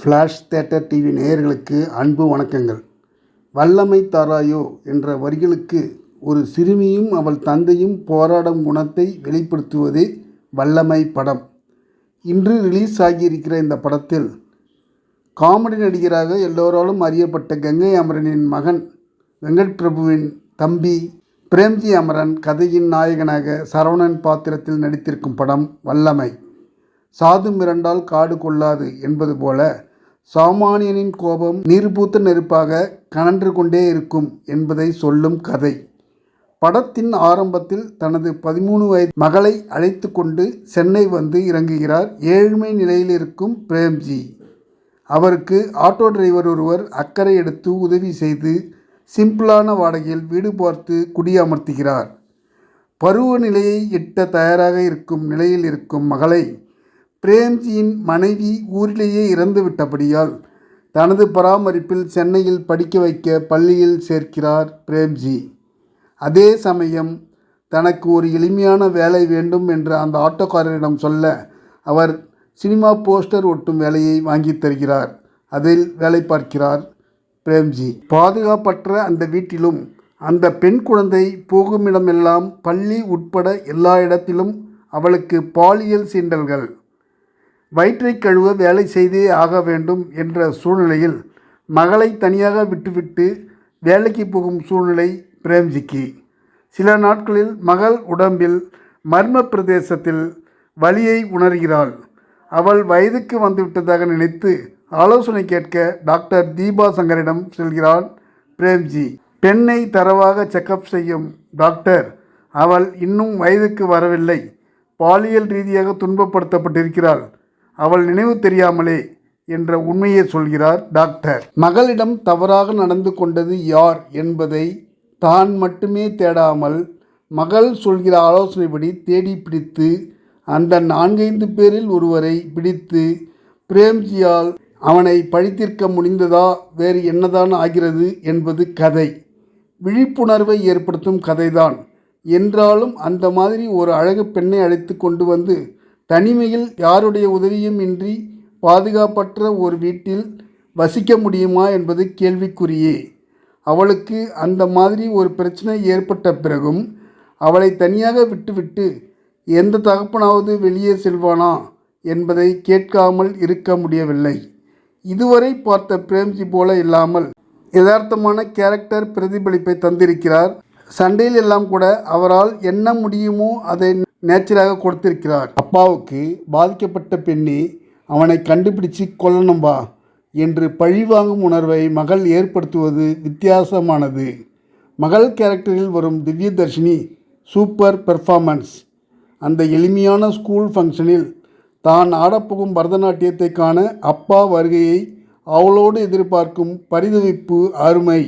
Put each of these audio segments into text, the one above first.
Flash theatre TV நேயர்களுக்கு அன்பு வணக்கங்கள். வல்லமை தாராயோ என்ற வரிகளுக்கு ஒரு சிறுமியும் அவள் தந்தையும் போராடும் குணத்தை வெளிப்படுத்துவதே வல்லமை படம். இன்று ரிலீஸ் ஆகியிருக்கிற இந்த படத்தில் காமெடி நடிகராக எல்லோராலும் அறியப்பட்ட கங்கை அமரனின் மகன் வெங்கட் பிரபுவின் தம்பி பிரேம்ஜி அமரன் கதையின் நாயகனாக சரவணன் பாத்திரத்தில் நடித்திருக்கும் படம் வல்லமை. சாது மிரண்டால் காடு கொள்ளாது என்பது போல சாமானியனின் கோபம் நீர்பூத்த நெருப்பாக கனன்று கொண்டே இருக்கும் என்பதை சொல்லும் கதை. படத்தின் ஆரம்பத்தில் தனது பதிமூணு வயது மகளை அழைத்து கொண்டு சென்னை வந்து இறங்குகிறார் ஏழ்மை நிலையில் இருக்கும் பிரேம்ஜி. அவருக்கு ஆட்டோ டிரைவர் ஒருவர் அக்கறை எடுத்து உதவி செய்து சிம்பிளான வாடகையில் வீடு பார்த்து குடியமர்த்துகிறார். பருவநிலையை எட்ட தயாராக இருக்கும் நிலையில் இருக்கும் மகளை பிரேம்ஜியின் மனைவி ஊரிலேயே இறந்து விட்டபடியால் தனது பராமரிப்பில் சென்னையில் படிக்க வைக்க பள்ளியில் சேர்க்கிறார் பிரேம்ஜி. அதே சமயம் தனக்கு ஒரு எளிமையான வேலை வேண்டும் என்று அந்த ஆட்டோக்காரரிடம் சொல்ல அவர் சினிமா போஸ்டர் ஒட்டும் வேலையை வாங்கித் தருகிறார். அதில் வேலை பார்க்கிறார் பிரேம்ஜி. பாதுகாப்பற்ற அந்த வீட்டிலும் அந்த பெண் குழந்தை போகுமிடமெல்லாம் பள்ளி உட்பட எல்லா இடத்திலும் அவளுக்கு பாலியல் சீண்டல்கள் வயிற்றை கழுவ வேலை செய்தே ஆக வேண்டும் என்ற சூழ்நிலையில் மகளை தனியாக விட்டுவிட்டு வேலைக்கு போகும் சூழ்நிலை பிரேம்ஜிக்கு. சில நாட்களில் மகள் உடம்பில் மர்ம பிரதேசத்தில் வலியை உணர்கிறாள். அவள் வயதுக்கு வந்துவிட்டதாக நினைத்து ஆலோசனை கேட்க டாக்டர் தீபா சங்கரிடம் செல்கிறான் பிரேம்ஜி. பெண்ணை தரவாக செக்கப் செய்யும் டாக்டர் அவள் இன்னும் வயதுக்கு வரவில்லை. பாலியல் ரீதியாக துன்பப்படுத்தப்பட்டிருக்கிறாள். அவள் நினைவு தெரியாமலே என்ற உண்மையை சொல்கிறார் டாக்டர். மகளிடம் தவறாக நடந்து கொண்டது யார் என்பதை தான் மட்டுமே தேடாமல் மகள் சொல்கிற ஆலோசனைப்படி தேடி பிடித்து அந்த நான்கைந்து பேரில் ஒருவரை பிடித்து பிரேம்ஜியால் அவனை பழித்திருக்க முடிந்ததா வேறு என்னதான் ஆகிறது என்பது கதை. விழிப்புணர்வை ஏற்படுத்தும் கதைதான். என்றாலும் அந்த மாதிரி ஒரு அழகு பெண்ணை அழைத்து கொண்டு வந்து தனிமையில் யாருடைய உதவியும் இன்றி பாதுகாப்பற்ற ஒரு வீட்டில் வசிக்க முடியுமா என்பது கேள்விக்குறியே. அவளுக்கு அந்த மாதிரி ஒரு பிரச்சனை ஏற்பட்ட பிறகும் அவளை தனியாக விட்டுவிட்டு எந்த தகப்பனாவது வெளியே செல்வானா என்பதை கேட்காமல் இருக்க முடியவில்லை. இதுவரை பார்த்த பிரேம்ஜி போல இல்லாமல் யதார்த்தமான கேரக்டர் பிரதிபலிப்பை தந்திருக்கிறார். சண்டையில் எல்லாம் கூட அவரால் என்ன முடியுமோ அதை நேச்சராக கொடுத்திருக்கிறார். அப்பாவுக்கு பாதிக்கப்பட்ட பெண்ணே அவனை கண்டுபிடிச்சு கொல்லணும்பா என்று பழிவாங்கும் உணர்வை மகள் ஏற்படுத்துவது வித்தியாசமானது. மகள் கேரக்டரில் வரும் திவ்யதர்ஷினி சூப்பர் பெர்ஃபார்மன்ஸ். அந்த எளிமையான ஸ்கூல் ஃபங்க்ஷனில் தான் ஆடப்போகும் பரதநாட்டியத்தை காண அப்பா வருகையை அவளோடு எதிர்பார்க்கும் பரிதவிப்பு அருமை.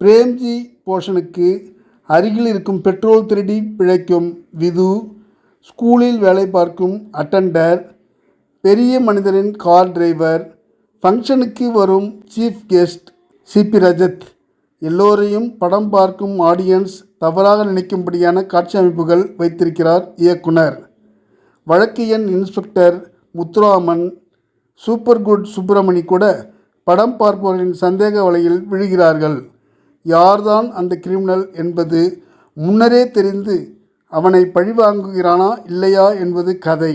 பிரேம்ஜி போஷனுக்கு அருகில் இருக்கும் பெட்ரோல் திருடி பிழைக்கும் விது ஸ்கூலில் வேலை பார்க்கும் அட்டண்டர் பெரிய மனிதரின் கார் டிரைவர் ஃபங்க்ஷனுக்கு வரும் சீஃப் கெஸ்ட் சிபி ரஜத். எல்லோரையும் படம் பார்க்கும் ஆடியன்ஸ் தவறாக நினைக்கும்படியான காட்சி அமைப்புகள் வைத்திருக்கிறார் இயக்குனர். வழக்கு எண் inspector Muthuraman super good Subramani கூட படம் பார்ப்பவர்களின் சந்தேக வலையில் விழுகிறார்கள். யார்தான் அந்த கிரிமினல் என்பது முன்னரே தெரிந்து அவனை பழிவாங்குகிறானா இல்லையா என்பது கதை.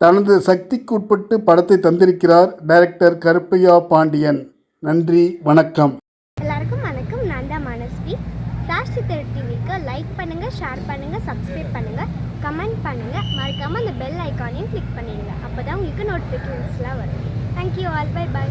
தனது சக்திக்கு உட்பட்டு படத்தை தந்திருக்கிறார் டைரக்டர் கருப்பையா பாண்டியன். நன்றி வணக்கம். எல்லாருக்கும் வணக்கம். நான் தான் மனஸ்வி. ஃப்ளாஷ் சித்தர் டிவிக்கு லைக் பண்ணுங்கள் ஷேர் பண்ணுங்கள் சப்ஸ்கிரைப் பண்ணுங்கள் கமெண்ட் பண்ணுங்கள் மறக்காமல் அந்த பெல் ஐக்கானையும் கிளிக் பண்ணிடுங்க. அப்போ தான் உங்களுக்கு நோட்டிஃபிகேஷன்ஸ்லாம் வரும். Thank you all by by